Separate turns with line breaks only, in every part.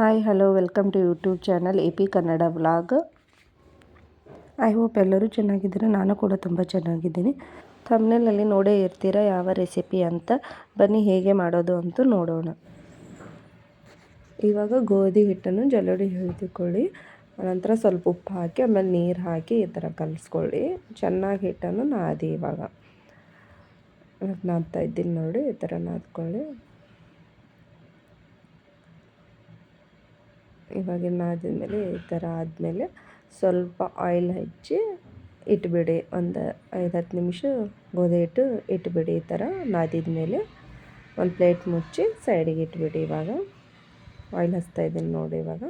Hi hello welcome to YouTube channel A P Kannada vlog I hope ಎಲ್ಲರೂ ಚೆನ್ನಾಗಿದ್ದೀರಾ, ನಾನು ಕೂಡ ತುಂಬ ಚೆನ್ನಾಗಿದ್ದೀನಿ. ಥಮ್ನೇಲಲ್ಲಿ ನೋಡೇ ಇರ್ತೀರ ಯಾವ ರೆಸಿಪಿ ಅಂತ, ಬನ್ನಿ ಹೇಗೆ ಮಾಡೋದು ಅಂತ ನೋಡೋಣ. ಇವಾಗ ಗೋಧಿ ಹಿಟ್ಟನ್ನು ಜಲಡಿ ಹಿಡಿದುಕೊಳ್ಳಿ, ನಂತರ ಸ್ವಲ್ಪ ಉಪ್ಪು ಹಾಕಿ, ಆಮೇಲೆ ನೀರು ಹಾಕಿ ಈ ಥರ ಕಲಿಸ್ಕೊಳ್ಳಿ. ಚೆನ್ನಾಗಿ ಹಿಟ್ಟನ್ನು ನಾದಿ ಇವಾಗ. ನಾದ್ತಾ ಇದ್ದೀನಿ ನೋಡಿ, ಈ ಥರ ನಾದ್ಕೊಳ್ಳಿ. ಇವಾಗ ನಾದಿದ್ಮೇಲೆ ಈ ಥರ ಆದಮೇಲೆ ಸ್ವಲ್ಪ ಆಯಿಲ್ ಹಚ್ಚಿ ಇಟ್ಬಿಡಿ. ಒಂದು ಐದು ಹತ್ತು ನಿಮಿಷ ಗೋಧಿ ಹಿಟ್ಟು ಇಟ್ಬಿಡಿ ಈ ಥರ ನಾದಿದ ಮೇಲೆ. ಒಂದು ಪ್ಲೇಟ್ ಮುಚ್ಚಿ ಸೈಡಿಗೆ ಇಟ್ಬಿಡಿ ಇವಾಗ. ಆಯಿಲ್ ಹಚ್ತಾ ಇದ್ದೀನಿ ನೋಡಿ ಇವಾಗ.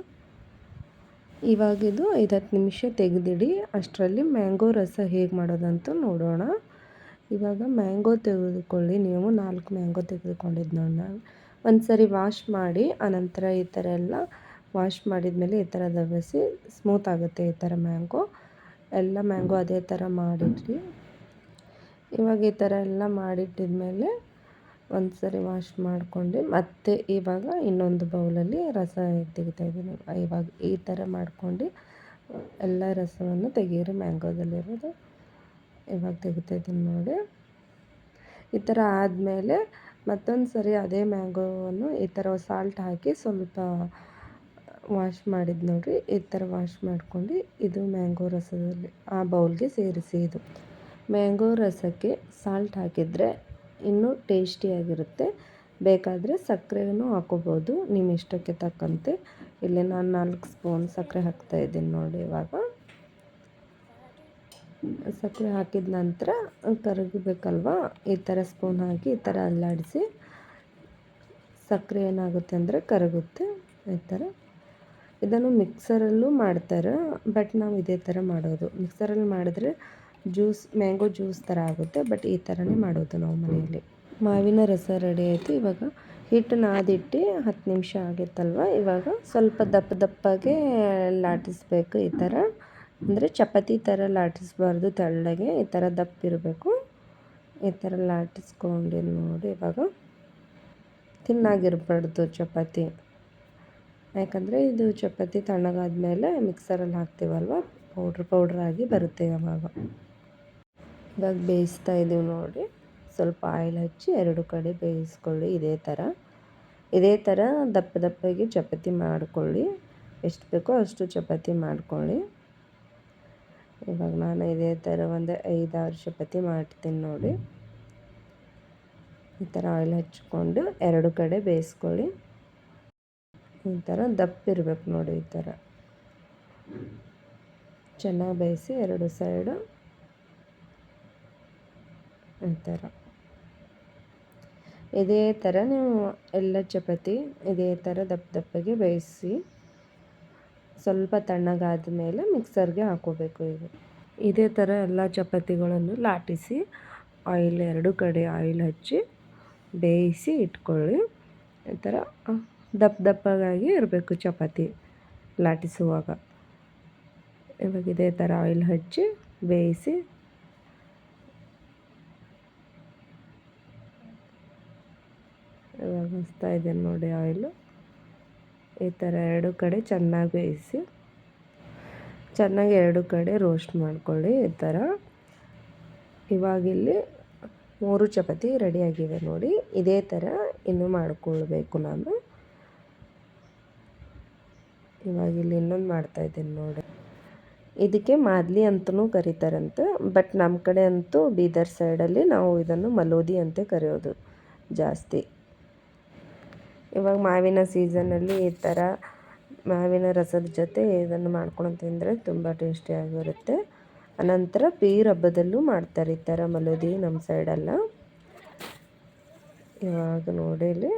ಇವಾಗಿದು ಐದು ಹತ್ತು ನಿಮಿಷ ತೆಗೆದಿಡಿ. ಅಷ್ಟರಲ್ಲಿ ಮ್ಯಾಂಗೋ ರಸ ಹೇಗೆ ಮಾಡೋದಂತೂ ನೋಡೋಣ. ಇವಾಗ ಮ್ಯಾಂಗೋ ತೆಗೆದುಕೊಳ್ಳಿ. ನೀವು ನಾಲ್ಕು ಮ್ಯಾಂಗೋ ತೆಗೆದುಕೊಂಡಿದ್ದು ನೋಡಿ ಒಂದು ಸರಿ ವಾಶ್ ಮಾಡಿ, ಆನಂತರ ಈ ಥರ ಎಲ್ಲ ವಾಶ್ ಮಾಡಿದ್ಮೇಲೆ ಈ ಥರ ದಬಸಿ ಸ್ಮೂತ್ ಆಗುತ್ತೆ ಈ ಥರ ಮ್ಯಾಂಗೋ. ಎಲ್ಲ ಮ್ಯಾಂಗೋ ಅದೇ ಥರ ಮಾಡಿಟ್ರಿ ಇವಾಗ ಈ ಥರ ಎಲ್ಲ ಮಾಡಿಟ್ಟಿದ್ಮೇಲೆ ಒಂದು ಸರಿ ವಾಶ್ ಮಾಡ್ಕೊಂಡು ಮತ್ತೆ ಇವಾಗ ಇನ್ನೊಂದು ಬೌಲಲ್ಲಿ ರಸ ತೆಗಿತಾ ಇದ್ದೀನಿ. ಇವಾಗ ಈ ಥರ ಮಾಡ್ಕೊಂಡು ಎಲ್ಲ ರಸವನ್ನು ತೆಗೀರಿ ಮ್ಯಾಂಗೋದಲ್ಲಿರೋದು. ಇವಾಗ ತೆಗಿತಾ ಇದ್ದೀನಿ ನೋಡಿ. ಈ ಥರ ಆದಮೇಲೆ ಮತ್ತೊಂದು ಸರಿ ಅದೇ ಮ್ಯಾಂಗೋವನ್ನು ಈ ಥರ ಸಾಲ್ಟ್ ಹಾಕಿ ಸ್ವಲ್ಪ ವಾಶ್ ಮಾಡಿದ್ದು ನೋಡಿರಿ, ಈ ಥರ ವಾಶ್ ಮಾಡ್ಕೊಂಡು ಇದು ಮ್ಯಾಂಗೋ ರಸದಲ್ಲಿ, ಆ ಬೌಲ್ಗೆ ಸೇರಿಸಿ ಇದು. ಮ್ಯಾಂಗೋ ರಸಕ್ಕೆ ಸಾಲ್ಟ್ ಹಾಕಿದರೆ ಇನ್ನೂ ಟೇಸ್ಟಿಯಾಗಿರುತ್ತೆ ಬೇಕಾದರೆ ಸಕ್ಕರೆನೂ ಹಾಕೋಬೋದು ನಿಮ್ಮ ಇಷ್ಟಕ್ಕೆ ತಕ್ಕಂತೆ. ಇಲ್ಲಿ ನಾನು ನಾಲ್ಕು ಸ್ಪೂನ್ ಸಕ್ಕರೆ ಹಾಕ್ತಾ ಇದ್ದೀನಿ ನೋಡಿ ಇವಾಗ. ಸಕ್ಕರೆ ಹಾಕಿದ ನಂತರ ಕರಗಬೇಕಲ್ವ? ಈ ಥರ ಸ್ಪೂನ್ ಹಾಕಿ ಈ ಥರ ಅಲ್ಲಾಡಿಸಿ, ಸಕ್ಕರೆ ಏನಾಗುತ್ತೆ ಅಂದರೆ ಕರಗುತ್ತೆ, ಈ ಥರ ಇದನ್ನು ಮಿಕ್ಸರಲ್ಲೂ ಮಾಡ್ತಾರೆ, ಬಟ್ ನಾವು ಇದೇ ಥರ ಮಾಡೋದು. ಮಿಕ್ಸರಲ್ಲಿ ಮಾಡಿದ್ರೆ ಜ್ಯೂಸ್, ಮ್ಯಾಂಗೋ ಜ್ಯೂಸ್ ಥರ ಆಗುತ್ತೆ, ಬಟ್ ಈ ಥರನೇ ಮಾಡೋದು ನಾವು ಮನೆಯಲ್ಲಿ. ಮಾವಿನ ರಸ ರೆಡಿ ಆಯಿತು. ಇವಾಗ ಹಿಟ್ಟು ನಾದಿಟ್ಟು ಹತ್ತು ನಿಮಿಷ ಆಗಿತ್ತಲ್ವ? ಇವಾಗ ಸ್ವಲ್ಪ ದಪ್ಪ ದಪ್ಪಗೆ ಲಾಟಿಸ್ಬೇಕು ಈ ಥರ. ಅಂದರೆ ಚಪಾತಿ ಥರ ಲಾಟಿಸ್ಬಾರ್ದು ತೆಳ್ಳಗೆ. ಈ ಥರ ದಪ್ಪ ಇರಬೇಕು. ಈ ಥರ ಲಾಟಿಸ್ಕೊಂಡು ನೋಡಿ ಇವಾಗ. ತಿನ್ನಾಗಿರಬಾರ್ದು ಚಪಾತಿ. ಯಾಕಂದರೆ ಇದು ಚಪಾತಿ ತಣ್ಣಗಾದ್ಮೇಲೆ ಮಿಕ್ಸರಲ್ಲಿ ಹಾಕ್ತೀವಲ್ವ? ಪೌಡ್ರ್ ಪೌಡ್ರ್ ಆಗಿ ಬರುತ್ತೆ ಯಾವಾಗ. ಇವಾಗ ಬೇಯಿಸ್ತಾ ಇದ್ದೀವಿ ನೋಡಿ. ಸ್ವಲ್ಪ ಆಯಿಲ್ ಹಚ್ಚಿ ಎರಡು ಕಡೆ ಬೇಯಿಸ್ಕೊಳ್ಳಿ ಇದೇ ಥರ. ಇದೇ ಥರ ದಪ್ಪ ದಪ್ಪಗೆ ಚಪಾತಿ ಮಾಡಿಕೊಳ್ಳಿ. ಎಷ್ಟು ಬೇಕೋ ಅಷ್ಟು ಚಪಾತಿ ಮಾಡ್ಕೊಳ್ಳಿ. ಇವಾಗ ನಾನು ಇದೇ ಥರ ಒಂದು ಐದಾರು ಚಪಾತಿ ಮಾಡ್ತೀನಿ ನೋಡಿ. ಈ ಥರ ಆಯಿಲ್ ಹಚ್ಕೊಂಡು ಎರಡು ಕಡೆ ಬೇಯಿಸ್ಕೊಳ್ಳಿ. ಈ ದಪ್ಪ ಇರಬೇಕು ನೋಡಿ ಈ ಥರ. ಚೆನ್ನಾಗಿ ಬೇಯಿಸಿ ಎರಡು ಸೈಡು ಈ ಥರ. ಇದೇ ಥರ ನೀವು ಎಲ್ಲ ಚಪಾತಿ ಇದೇ ಥರ ದಪ್ಪ ದಪ್ಪಗೆ ಬೇಯಿಸಿ ಸ್ವಲ್ಪ ತಣ್ಣಗಾದ ಮೇಲೆ ಮಿಕ್ಸರ್ಗೆ ಹಾಕೋಬೇಕು ಈಗ. ಇದೇ ಥರ ಎಲ್ಲ ಚಪಾತಿಗಳನ್ನು ಲಾಟಿಸಿ ಆಯಿಲ್ ಎರಡು ಕಡೆ ಆಯಿಲ್ ಹಚ್ಚಿ ಬೇಯಿಸಿ ಇಟ್ಕೊಳ್ಳಿ. ಈ ಥರ ದಪ್ಪ ದಪ್ಪಗಾಗಿ ಇರಬೇಕು ಚಪಾತಿ ಲಾಟಿಸುವಾಗ. ಇವಾಗ ಇದೇ ಥರ ಆಯಿಲ್ ಹಚ್ಚಿ, ಬೇಯಿಸಿ. ಇವಾಗ ಹಚ್ತಾ ಇದ್ದೇನೆ ನೋಡಿ ಆಯಿಲು ಈ ಥರ ಎರಡು ಕಡೆ ಚೆನ್ನಾಗಿ ಬೇಯಿಸಿ, ಚೆನ್ನಾಗಿ ಎರಡು ಕಡೆ ರೋಸ್ಟ್ ಮಾಡ್ಕೊಳ್ಳಿ ಈ ಥರ ಇವಾಗಿಲ್ಲಿ ಮೂರು ಚಪಾತಿ ರೆಡಿಯಾಗಿವೆ ನೋಡಿ. ಇದೇ ಥರ ಇನ್ನೂ ಮಾಡಿಕೊಳ್ಬೇಕು ನಾನು. ಇವಾಗ ಇಲ್ಲಿ ಇನ್ನೊಂದು ಮಾಡ್ತಾ ಇದ್ದೀನಿ ನೋಡಿ. ಇದಕ್ಕೆ ಮಾದ್ಲಿ ಅಂತಲೂ ಕರೀತಾರಂತೆ, ಬಟ್ ನಮ್ಮ ಕಡೆ ಅಂತೂ ಬೀದರ್ ಸೈಡಲ್ಲಿ ನಾವು ಇದನ್ನು ಮಲೋದಿ ಅಂತ ಕರೆಯೋದು ಜಾಸ್ತಿ. ಇವಾಗ ಮಾವಿನ ಸೀಸನಲ್ಲಿ ಈ ಥರ ಮಾವಿನ ರಸದ ಜೊತೆ ಇದನ್ನು ಮಾಡ್ಕೊಂಡು ತಿಂದರೆ ತುಂಬ ಟೇಸ್ಟಿಯಾಗಿರುತ್ತೆ ಅನಂತರ ಪೀರ್ ಹಬ್ಬದಲ್ಲೂ ಮಾಡ್ತಾರೆ ಈ ಥರ ಮಲೋದಿ ನಮ್ಮ ಸೈಡೆಲ್ಲ ಇವಾಗ ನೋಡಿ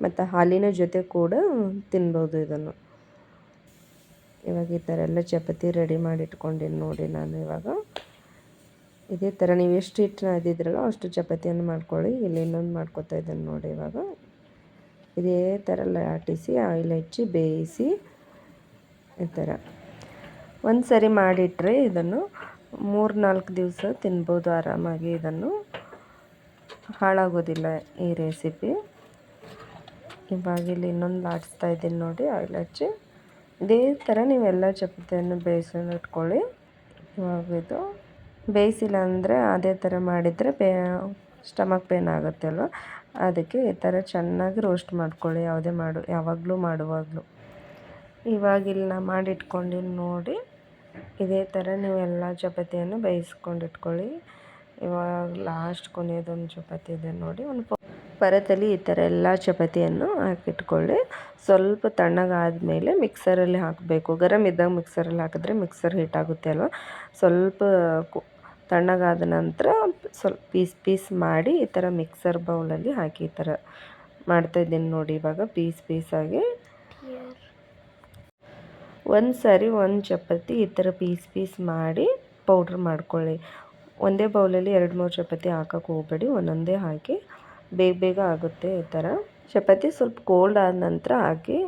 ಮತ್ತು ಹಾಲಿನ ಜೊತೆ ಕೂಡ ತಿನ್ಬೋದು ಇದನ್ನು. ಇವಾಗ ಈ ಥರ ಎಲ್ಲ ಚಪಾತಿ ರೆಡಿ ಮಾಡಿ ಇಟ್ಕೊಂಡಿನಿ ನೋಡಿ ನಾನು ಇವಾಗ. ಇದೇ ಥರ ನೀವು ಎಷ್ಟು ಹಿಟ್ಟು ಅದಿದ್ರಲ್ಲ ಅಷ್ಟು ಚಪಾತಿಯನ್ನು ಮಾಡ್ಕೊಳ್ಳಿ. ಇಲ್ಲಿ ಇನ್ನೊಂದು ಮಾಡ್ಕೊತಾ ಇದ್ದೀನಿ ನೋಡಿ ಇವಾಗ. ಇದೇ ಥರ ಲಾಟಿಸಿ ಆಯಿಲ್ ಹಚ್ಚಿ, ಬೇಯಿಸಿ ಈ ಥರ. ಒಂದು ಸರಿ ಮಾಡಿಟ್ರೆ ಇದನ್ನು ಮೂರು ನಾಲ್ಕು ದಿವಸ ತಿನ್ಬೋದು ಆರಾಮಾಗಿ ಇದನ್ನು. ಹಾಳಾಗೋದಿಲ್ಲ ಈ ರೆಸಿಪಿ. ಇವಾಗ ಇಲ್ಲಿ ಇನ್ನೊಂದು ಲಾಟಿಸ್ತಾ ಇದ್ದೀನಿ ನೋಡಿ, ಆಯಿಲ್ ಹಚ್ಚಿ. ಇದೇ ಥರ ನೀವೆಲ್ಲ ಚಪಾತಿಯನ್ನು ಬೇಯಿಸ್ಕೊಂಡು ಇಟ್ಕೊಳ್ಳಿ. ಇವಾಗ ಇದು ಬೇಯಿಸಿಲ್ಲ ಅಂದರೆ ಅದೇ ಥರ ಮಾಡಿದರೆ ಬೇ ಸ್ಟಮಕ್ ಪೇನ್ ಆಗುತ್ತೆ ಅಲ್ವ? ಅದಕ್ಕೆ ಈ ಥರ ಚೆನ್ನಾಗಿ ರೋಸ್ಟ್ ಮಾಡ್ಕೊಳ್ಳಿ. ಯಾವುದೇ ಮಾಡು, ಯಾವಾಗಲೂ ಮಾಡುವಾಗಲೂ. ಇವಾಗಿಲ್ಲ ಇಲ್ಲಿ ನಾ ಮಾಡಿ ನೋಡಿ, ಇದೇ ಥರ ನೀವು ಎಲ್ಲ ಚಪಾತಿಯನ್ನು ಬೇಯಿಸ್ಕೊಂಡು ಇಟ್ಕೊಳ್ಳಿ. ಇವಾಗ ಲಾಸ್ಟ್ ಕೊನೆಯದೊಂದು ಚಪಾತಿ ಇದೆ ನೋಡಿ. ಒಂದು ಪರತಲ್ಲಿ ಈ ಥರ ಎಲ್ಲ ಚಪಾತಿಯನ್ನು ಹಾಕಿಟ್ಕೊಳ್ಳಿ. ಸ್ವಲ್ಪ ತಣ್ಣಗಾದ ಮೇಲೆ ಮಿಕ್ಸರಲ್ಲಿ ಹಾಕಬೇಕು. ಗರಂ ಇದ್ದಾಗ ಮಿಕ್ಸರಲ್ಲಿ ಹಾಕಿದ್ರೆ ಮಿಕ್ಸರ್ ಹೀಟ್ ಆಗುತ್ತೆ ಅಲ್ವ? ಸ್ವಲ್ಪ ತಣ್ಣಗಾದ ನಂತರ ಸ್ವಲ್ಪ ಪೀಸ್ ಪೀಸ್ ಮಾಡಿ ಈ ಥರ ಮಿಕ್ಸರ್ ಬೌಲಲ್ಲಿ ಹಾಕಿ ಈ ಥರ ಮಾಡ್ತಾಯಿದ್ದೀನಿ ನೋಡಿ ಇವಾಗ ಪೀಸ್ ಪೀಸಾಗಿ ಒಂದು ಸಾರಿ ಒಂದು ಚಪಾತಿ ಈ ಥರ ಪೀಸ್ ಪೀಸ್ ಮಾಡಿ ಪೌಡ್ರ್ ಮಾಡ್ಕೊಳ್ಳಿ. ಒಂದೇ ಬೌಲಲ್ಲಿ ಎರಡು ಮೂರು ಚಪಾತಿ ಹಾಕೋಕೆ ಹೋಗಬೇಡಿ, ಒಂದೊಂದೇ ಹಾಕಿ. ಬೇಗ ಬೇಗ ಆಗುತ್ತೆ ಈ ಥರ. ಚಪಾತಿ ಸ್ವಲ್ಪ ಕೋಲ್ಡ್ ಆದ ನಂತರ ಹಾಕಿ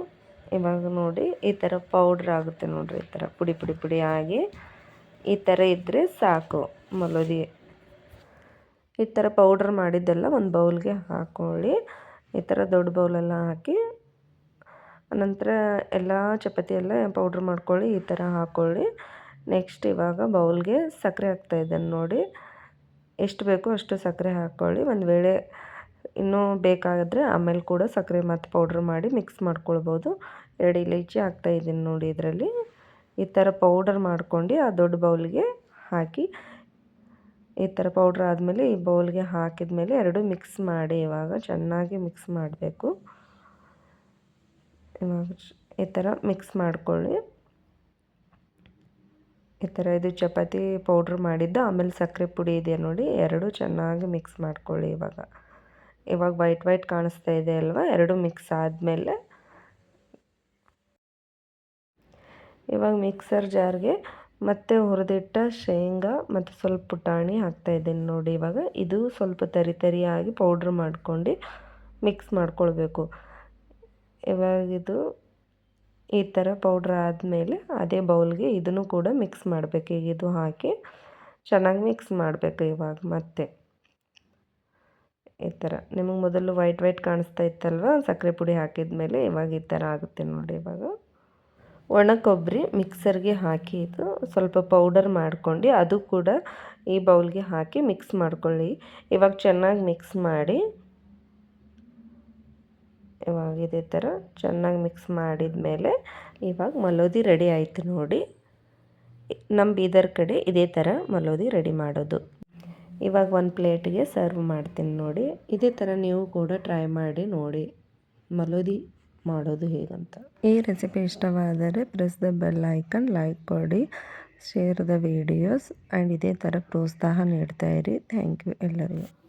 ಇವಾಗ ನೋಡಿ ಈ ಥರ ಪೌಡ್ರ್ ಆಗುತ್ತೆ ನೋಡಿರಿ ಈ ಥರ ಪುಡಿ ಪುಡಿ ಪುಡಿ ಆಗಿ. ಈ ಥರ ಇದ್ದರೆ ಸಾಕು ಮಲೋದಿ. ಈ ಥರ ಪೌಡ್ರ್ ಮಾಡಿದ್ದೆಲ್ಲ ಒಂದು ಬೌಲ್ಗೆ ಹಾಕ್ಕೊಳ್ಳಿ ಈ ಥರ ದೊಡ್ಡ ಬೌಲೆಲ್ಲ ಹಾಕಿ ನಂತರ ಎಲ್ಲ ಚಪಾತಿ ಎಲ್ಲ ಪೌಡ್ರ್ ಮಾಡ್ಕೊಳ್ಳಿ, ಈ ಥರ ಹಾಕ್ಕೊಳ್ಳಿ ನೆಕ್ಸ್ಟ್ ಇವಾಗ ಬೌಲ್ಗೆ ಸಕ್ಕರೆ ಹಾಕ್ತಾಯಿದ್ದೇನೆ ನೋಡಿ. ಎಷ್ಟು ಬೇಕೋ ಅಷ್ಟು ಸಕ್ಕರೆ ಹಾಕ್ಕೊಳ್ಳಿ ಒಂದು ವೇಳೆ ಇನ್ನೂ ಬೇಕಾದರೆ ಆಮೇಲೆ ಕೂಡ ಸಕ್ಕರೆ ಮತ್ತು ಪೌಡ್ರ್ ಮಾಡಿ ಮಿಕ್ಸ್ ಮಾಡ್ಕೊಳ್ಬೋದು. ಎರಡು ಇಲೈಚಿ ಹಾಕ್ತಾಯಿದ್ದೀನಿ ನೋಡಿ ಇದರಲ್ಲಿ. ಈ ಥರ ಪೌಡರ್ ಮಾಡ್ಕೊಂಡು ಆ ದೊಡ್ಡ ಬೌಲ್ಗೆ ಹಾಕಿ, ಈ ಥರ ಪೌಡ್ರ್ ಆದಮೇಲೆ ಈ ಬೌಲ್ಗೆ ಹಾಕಿದ ಮೇಲೆ ಎರಡು ಮಿಕ್ಸ್ ಮಾಡಿ ಇವಾಗ ಚೆನ್ನಾಗಿ ಮಿಕ್ಸ್ ಮಾಡಬೇಕು. ಇವಾಗ ಈ ಥರ ಮಿಕ್ಸ್ ಮಾಡ್ಕೊಳ್ಳಿ. ಈ ಥರ ಇದು ಚಪಾತಿ ಪೌಡ್ರ್ ಮಾಡಿದ್ದು ಆಮೇಲೆ ಸಕ್ಕರೆ ಪುಡಿ ಇದೆ ನೋಡಿ, ಎರಡು ಚೆನ್ನಾಗಿ ಮಿಕ್ಸ್ ಮಾಡ್ಕೊಳ್ಳಿ ಇವಾಗ. ಇವಾಗ ವೈಟ್ ವೈಟ್ ಕಾಣಿಸ್ತಾ ಇದೆ ಅಲ್ವಾ? ಎರಡು ಮಿಕ್ಸ್ ಆದಮೇಲೆ ಇವಾಗ ಮಿಕ್ಸರ್ ಜಾರ್ಗೆ ಮತ್ತೆ ಹುರಿದಿಟ್ಟ ಶೇಂಗಾ ಮತ್ತು ಸ್ವಲ್ಪ ಪುಟಾಣಿ ಹಾಕ್ತಾ ಇದ್ದೀನಿ ನೋಡಿ ಇವಾಗ. ಇದು ಸ್ವಲ್ಪ ತರಿ ತರಿಯಾಗಿ ಪೌಡ್ರ್ ಮಾಡ್ಕೊಂಡು ಮಿಕ್ಸ್ ಮಾಡ್ಕೊಳ್ಬೇಕು. ಇವಾಗಿದು ಈ ಥರ ಪೌಡ್ರ್ ಆದಮೇಲೆ ಅದೇ ಬೌಲ್ಗೆ ಇದನ್ನು ಕೂಡ ಮಿಕ್ಸ್ ಮಾಡಬೇಕು. ಈಗ ಇದು ಹಾಕಿ ಚೆನ್ನಾಗಿ ಮಿಕ್ಸ್ ಮಾಡಬೇಕು ಇವಾಗ ಮತ್ತೆ. ಈ ಥರ. ನಿಮಗೆ ಮೊದಲು ವೈಟ್ ವೈಟ್ ಕಾಣಿಸ್ತಾ ಇತ್ತಲ್ವ? ಸಕ್ಕರೆ ಪುಡಿ ಹಾಕಿದ ಮೇಲೆ ಇವಾಗ ಈ ಥರ ಆಗುತ್ತೆ ನೋಡಿ ಇವಾಗ. ಒಣ ಕೊಬ್ಬರಿ ಮಿಕ್ಸರ್ಗೆ ಹಾಕಿ ಇದು ಸ್ವಲ್ಪ ಪೌಡರ್ ಮಾಡ್ಕೊಂಡು ಅದು ಕೂಡ ಈ ಬೌಲ್ಗೆ ಹಾಕಿ ಮಿಕ್ಸ್ ಮಾಡ್ಕೊಳ್ಳಿ. ಇವಾಗ ಚೆನ್ನಾಗಿ ಮಿಕ್ಸ್ ಮಾಡಿ ಇವಾಗ ಇದೇ ಥರ ಚೆನ್ನಾಗಿ ಮಿಕ್ಸ್ ಮಾಡಿದ ಮೇಲೆ ಇವಾಗ ಮಲೋದಿ ರೆಡಿ ಆಯಿತು ನೋಡಿ. ನಮ್ಮ ಬೀದರ್ ಕಡೆ ಇದೇ ಥರ ಮಲೋದಿ ರೆಡಿ ಮಾಡೋದು. ಇವಾಗ ಒಂದು ಪ್ಲೇಟಿಗೆ ಸರ್ವ್ ಮಾಡ್ತೀನಿ ನೋಡಿ. ಇದೇ ಥರ ನೀವು ಕೂಡ ಟ್ರೈ ಮಾಡಿ ನೋಡಿ. ಮಲೋದಿ ಮಾಡೋದು ಹೇಗಂತ. ಈ ರೆಸಿಪಿ ಇಷ್ಟವಾದರೆ press the bell icon, like ಕೊಡಿ, ಶೇರ್ ದ ವಿಡಿಯೋಸ್, ಆ್ಯಂಡ್ ಇದೇ ಥರ ಪ್ರೋತ್ಸಾಹ ನೀಡ್ತಾಯಿರಿ ಥ್ಯಾಂಕ್ ಯು ಎಲ್ಲರಿಗೂ.